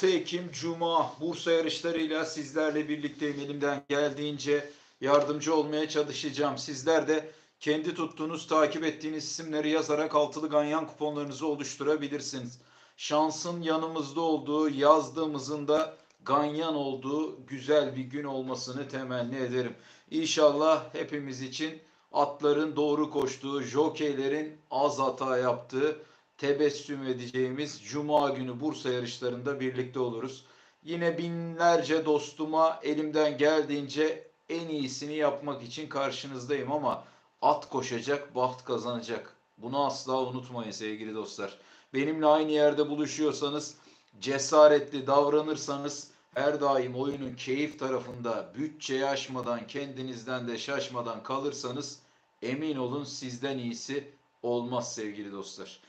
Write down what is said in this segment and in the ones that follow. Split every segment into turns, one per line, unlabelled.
6 Ekim Cuma Bursa yarışlarıyla sizlerle birlikteyim. Elimden geldiğince yardımcı olmaya çalışacağım. Sizler de kendi tuttuğunuz, takip ettiğiniz isimleri yazarak altılı ganyan kuponlarınızı oluşturabilirsiniz. Şansın yanımızda olduğu, yazdığımızın da ganyan olduğu güzel bir gün olmasını temenni ederim. İnşallah hepimiz için atların doğru koştuğu, jokeylerin az hata yaptığı, tebessüm edeceğimiz Cuma günü Bursa yarışlarında birlikte oluruz. Yine binlerce dostuma elimden geldiğince en iyisini yapmak için karşınızdayım ama at koşacak, baht kazanacak. Bunu asla unutmayın sevgili dostlar. Benimle aynı yerde buluşuyorsanız, cesaretli davranırsanız her daim oyunun keyif tarafında bütçeyi aşmadan, kendinizden de şaşmadan kalırsanız emin olun sizden iyisi olmaz sevgili dostlar.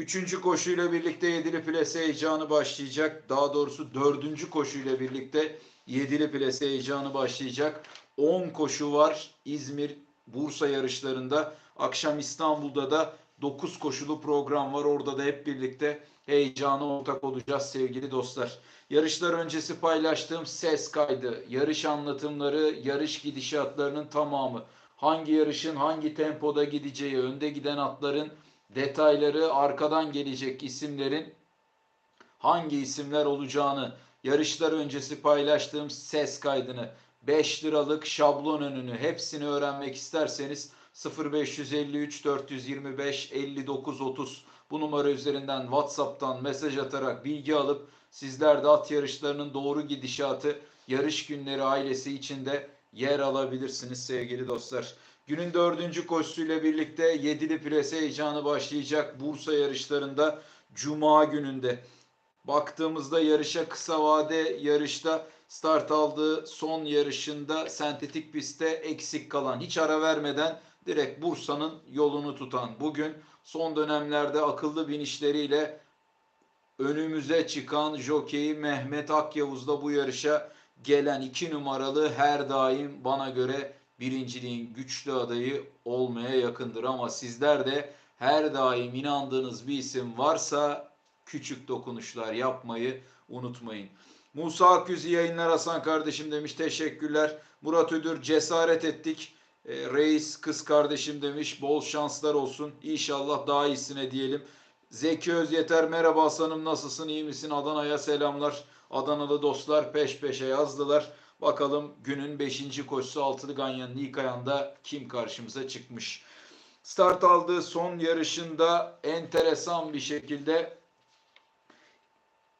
Üçüncü koşuyla birlikte yedili plase heyecanı başlayacak. Daha doğrusu dördüncü koşuyla birlikte yedili plase heyecanı başlayacak. 10 koşu var İzmir Bursa yarışlarında. Akşam İstanbul'da da 9 koşulu program var. Orada da hep birlikte heyecana ortak olacağız sevgili dostlar. Yarışlar öncesi paylaştığım ses kaydı, yarış anlatımları, yarış gidişatlarının tamamı. Hangi yarışın hangi tempoda gideceği, önde giden atların detayları, arkadan gelecek isimlerin hangi isimler olacağını, yarışlar öncesi paylaştığım ses kaydını, 5 liralık şablon önünü hepsini öğrenmek isterseniz 0553 425 59 30 bu numara üzerinden WhatsApp'tan mesaj atarak bilgi alıp sizler de at yarışlarının doğru gidişatı yarış günleri ailesi içinde yer alabilirsiniz sevgili dostlar. Günün dördüncü koşusuyla birlikte yedili plase heyecanı başlayacak Bursa yarışlarında Cuma gününde. Baktığımızda yarışa kısa vade yarışta start aldığı son yarışında sentetik pistte eksik kalan hiç ara vermeden direkt Bursa'nın yolunu tutan bugün son dönemlerde akıllı binişleriyle önümüze çıkan jokeyi Mehmet Akyavuz'da bu yarışa gelen iki numaralı her daim bana göre birinciliğin güçlü adayı olmaya yakındır. Ama sizler de her daim inandığınız bir isim varsa küçük dokunuşlar yapmayı unutmayın. Musa Akyüz yayınlar Hasan kardeşim demiş. Teşekkürler. Murat Ödür cesaret ettik. E, reis kız kardeşim demiş. Bol şanslar olsun. İnşallah daha iyisine diyelim. Zeki Özyeter merhaba Hasan'ım nasılsın iyi misin Adana'ya selamlar. Adanalı dostlar peş peşe yazdılar. Bakalım günün 5. koşusu altılı ganyanın ilk ayağında kim karşımıza çıkmış. Start aldığı son yarışında enteresan bir şekilde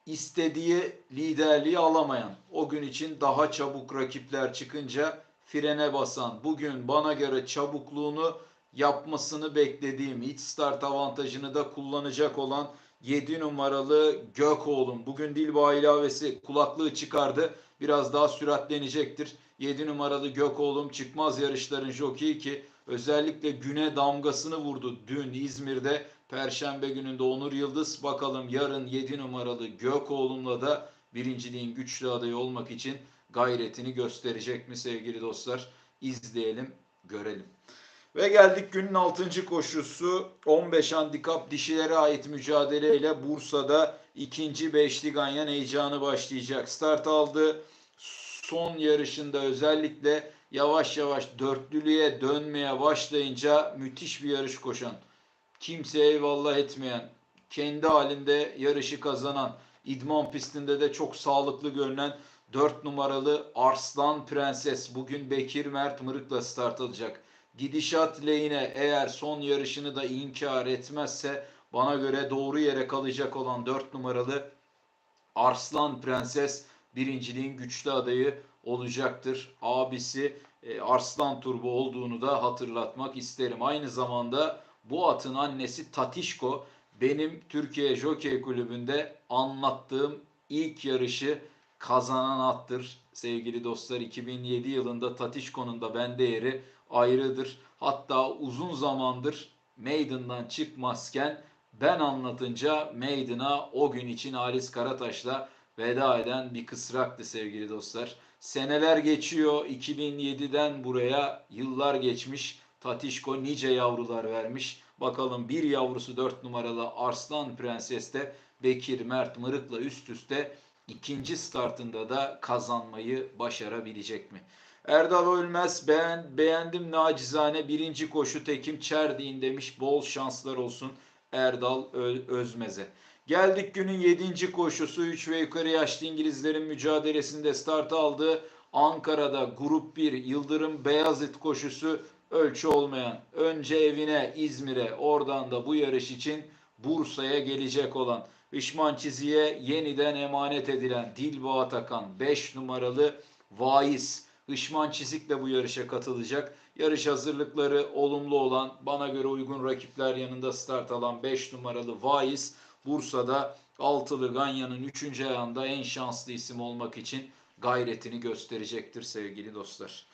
istediği liderliği alamayan, o gün için daha çabuk rakipler çıkınca frene basan, bugün bana göre çabukluğunu yapmasını beklediğim, iç start avantajını da kullanacak olan 7 numaralı Gökoğlu'm. Bugün Dilba ilavesi kulaklığı çıkardı. Biraz daha süratlenecektir. 7 numaralı Gökoğlu'm çıkmaz yarışların jokeyi ki özellikle güne damgasını vurdu dün İzmir'de. Perşembe gününde Onur Yıldız. Bakalım yarın 7 numaralı Gökoğlu'mla da birinciliğin güçlü adayı olmak için gayretini gösterecek mi sevgili dostlar? İzleyelim, görelim. Ve geldik günün 6. koşusu 15 handikap dişilere ait mücadeleyle Bursa'da ikinci beşli ganyan heyecanı başlayacak. Start aldı. Son yarışında özellikle yavaş yavaş dörtlülüğe dönmeye başlayınca müthiş bir yarış koşan, kimseye eyvallah etmeyen, kendi halinde yarışı kazanan, idman pistinde de çok sağlıklı görünen 4 numaralı Arslan Prenses bugün Bekir Mert Mırık'la start alacak gidişat lehine eğer son yarışını da inkar etmezse bana göre doğru yere kalacak olan 4 numaralı Arslan Prenses birinciliğin güçlü adayı olacaktır. Abisi e, Arslan Turbo olduğunu da hatırlatmak isterim. Aynı zamanda bu atın annesi Tatişko benim Türkiye Jockey Kulübü'nde anlattığım ilk yarışı kazanan attır. Sevgili dostlar 2007 yılında Tatişko'nun da bende yeri ayrıdır. Hatta uzun zamandır Maiden'dan çıkmazken ben anlatınca Maiden'a o gün için Halis Karataş'la veda eden bir kısraktı sevgili dostlar. Seneler geçiyor. 2007'den buraya yıllar geçmiş. Tatişko nice yavrular vermiş. Bakalım bir yavrusu 4 numaralı Arslan Prenses'te Bekir Mert Mırık'la üst üste ikinci startında da kazanmayı başarabilecek mi? Erdal Ölmez beğen, beğendim nacizane birinci koşu Tekim Çerdiğin demiş. Bol şanslar olsun Erdal Özmez'e. Geldik günün 7. koşusu 3 ve yukarı yaşlı İngilizlerin mücadelesinde start aldığı Ankara'da Grup 1 Yıldırım Beyazıt koşusu ölçü olmayan. Önce evine İzmir'e oradan da bu yarış için Bursa'ya gelecek olan Işman Çizi'ye yeniden emanet edilen Dilba Atakan 5 numaralı Vaiz. Işman Çizik de bu yarışa katılacak. Yarış hazırlıkları olumlu olan bana göre uygun rakipler yanında start alan 5 numaralı Vaiz Bursa'da altılı Ganya'nın 3. ayağında en şanslı isim olmak için gayretini gösterecektir sevgili dostlar.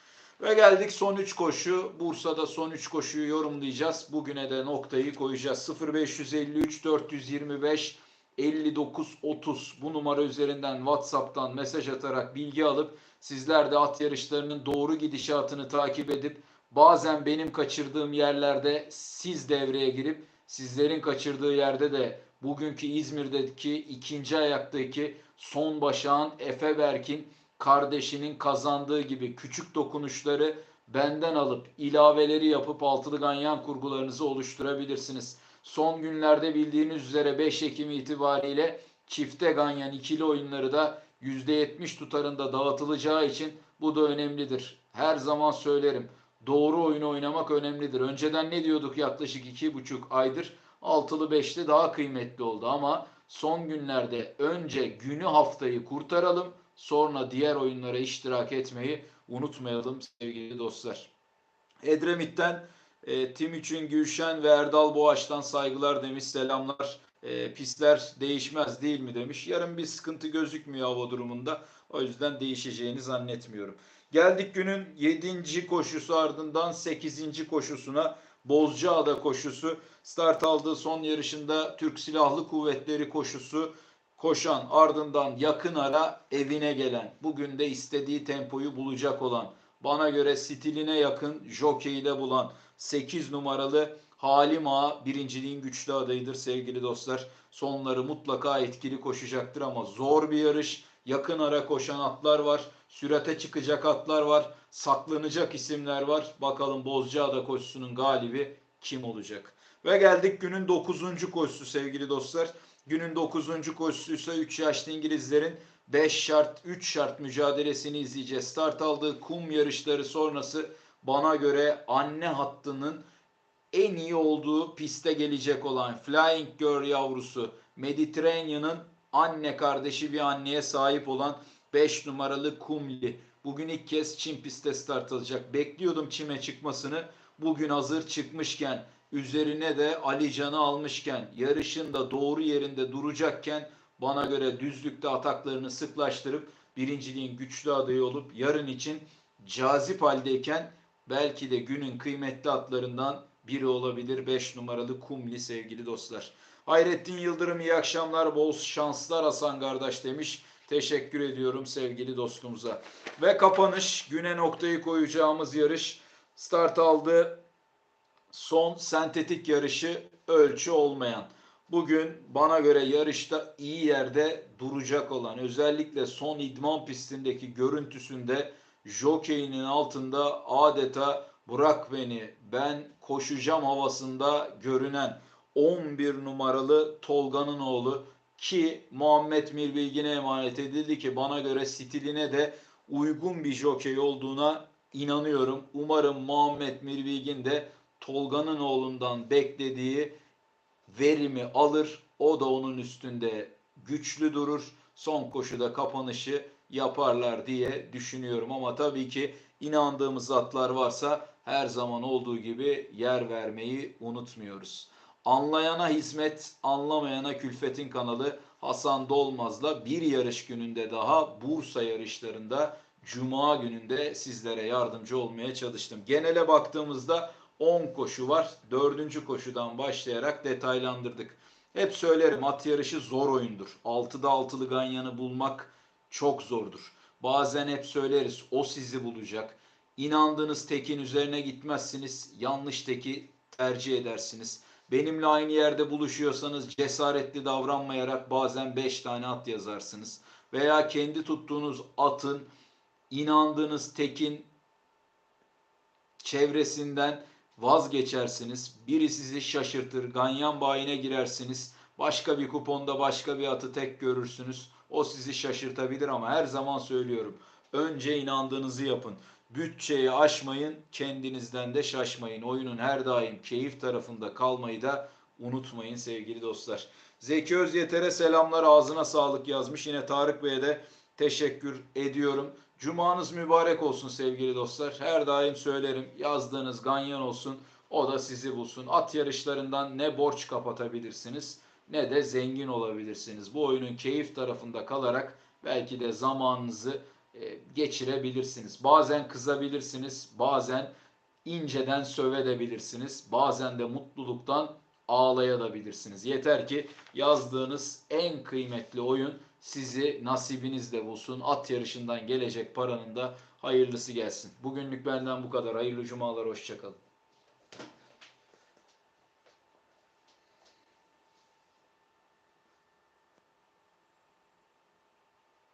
Ve geldik son 3 koşu. Bursa'da son 3 koşuyu yorumlayacağız. Bugüne de noktayı koyacağız. 0553 425 59 30 bu numara üzerinden WhatsApp'tan mesaj atarak bilgi alıp sizler de at yarışlarının doğru gidişatını takip edip bazen benim kaçırdığım yerlerde siz devreye girip sizlerin kaçırdığı yerde de bugünkü İzmir'deki ikinci ayaktaki son başağın Efe Berk'in kardeşinin kazandığı gibi küçük dokunuşları benden alıp ilaveleri yapıp altılı ganyan kurgularınızı oluşturabilirsiniz. Son günlerde bildiğiniz üzere 5 Ekim itibariyle çifte ganyan ikili oyunları da %70 tutarında dağıtılacağı için bu da önemlidir. Her zaman söylerim. Doğru oyunu oynamak önemlidir. Önceden ne diyorduk yaklaşık iki buçuk aydır? Altılı beşli daha kıymetli oldu ama son günlerde önce günü haftayı kurtaralım. Sonra diğer oyunlara iştirak etmeyi unutmayalım sevgili dostlar. Edremit'ten e, Timuçin Gülşen ve Erdal Boğaç'tan saygılar demiş selamlar. E, pistler değişmez değil mi demiş. Yarın bir sıkıntı gözükmüyor hava durumunda. O yüzden değişeceğini zannetmiyorum. Geldik günün 7. koşusu ardından 8. koşusuna Bozcaada koşusu. Start aldığı son yarışında Türk Silahlı Kuvvetleri koşusu koşan ardından yakın ara evine gelen bugün de istediği tempoyu bulacak olan bana göre stiline yakın jokeyi de bulan 8 numaralı Halim Ağa birinciliğin güçlü adayıdır sevgili dostlar. Sonları mutlaka etkili koşacaktır ama zor bir yarış. Yakın ara koşan atlar var. Sürate çıkacak atlar var. Saklanacak isimler var. Bakalım Bozcaada koşusunun galibi kim olacak? Ve geldik günün 9. koşusu sevgili dostlar. Günün 9. koşusu ise 3 yaşlı İngilizlerin 5 şart 3 şart mücadelesini izleyeceğiz. Start aldığı kum yarışları sonrası bana göre anne hattının en iyi olduğu piste gelecek olan Flying Girl yavrusu Mediterranean'ın anne kardeşi bir anneye sahip olan 5 numaralı Kumli. Bugün ilk kez Çin pistte start alacak. Bekliyordum çime çıkmasını. Bugün hazır çıkmışken üzerine de Ali Can'ı almışken yarışın da doğru yerinde duracakken bana göre düzlükte ataklarını sıklaştırıp birinciliğin güçlü adayı olup yarın için cazip haldeyken belki de günün kıymetli atlarından biri olabilir 5 numaralı Kumli sevgili dostlar. Hayrettin Yıldırım iyi akşamlar bol şanslar Hasan kardeş demiş. Teşekkür ediyorum sevgili dostumuza. Ve kapanış güne noktayı koyacağımız yarış start aldı. Son sentetik yarışı ölçü olmayan. Bugün bana göre yarışta iyi yerde duracak olan özellikle son idman pistindeki görüntüsünde jokeyinin altında adeta bırak beni ben koşacağım havasında görünen 11 numaralı Tolga'nın oğlu ki Muhammed Mirbilgin'e emanet edildi ki bana göre stiline de uygun bir jokey olduğuna inanıyorum. Umarım Muhammed Mirbilgin de Tolga'nın oğlundan beklediği verimi alır. O da onun üstünde güçlü durur. Son koşuda kapanışı yaparlar diye düşünüyorum. Ama tabii ki inandığımız atlar varsa her zaman olduğu gibi yer vermeyi unutmuyoruz. Anlayana hizmet, anlamayana külfetin kanalı Hasan Dolmaz'la bir yarış gününde daha Bursa yarışlarında Cuma gününde sizlere yardımcı olmaya çalıştım. Genele baktığımızda 10 koşu var. 4. koşudan başlayarak detaylandırdık. Hep söylerim at yarışı zor oyundur. 6'da 6'lı ganyanı bulmak çok zordur. Bazen hep söyleriz o sizi bulacak. İnandığınız tekin üzerine gitmezsiniz. Yanlış teki tercih edersiniz. Benimle aynı yerde buluşuyorsanız cesaretli davranmayarak bazen 5 tane at yazarsınız. veya kendi tuttuğunuz atın inandığınız tekin çevresinden vazgeçersiniz. Biri sizi şaşırtır. Ganyan bayine girersiniz. Başka bir kuponda başka bir atı tek görürsünüz. O sizi şaşırtabilir ama her zaman söylüyorum. Önce inandığınızı yapın. Bütçeyi aşmayın, kendinizden de şaşmayın. Oyunun her daim keyif tarafında kalmayı da unutmayın sevgili dostlar. Zeki Özyeter'e selamlar ağzına sağlık yazmış. Yine Tarık Bey'e de teşekkür ediyorum. Cumanız mübarek olsun sevgili dostlar. Her daim söylerim yazdığınız ganyan olsun. O da sizi bulsun. At yarışlarından ne borç kapatabilirsiniz ne de zengin olabilirsiniz. Bu oyunun keyif tarafında kalarak belki de zamanınızı e, geçirebilirsiniz. Bazen kızabilirsiniz, bazen inceden sövedebilirsiniz, bazen de mutluluktan ağlayabilirsiniz. Yeter ki yazdığınız en kıymetli oyun sizi nasibinizle bulsun. At yarışından gelecek paranın da hayırlısı gelsin. Bugünlük benden bu kadar. Hayırlı cumalar, hoşçakalın.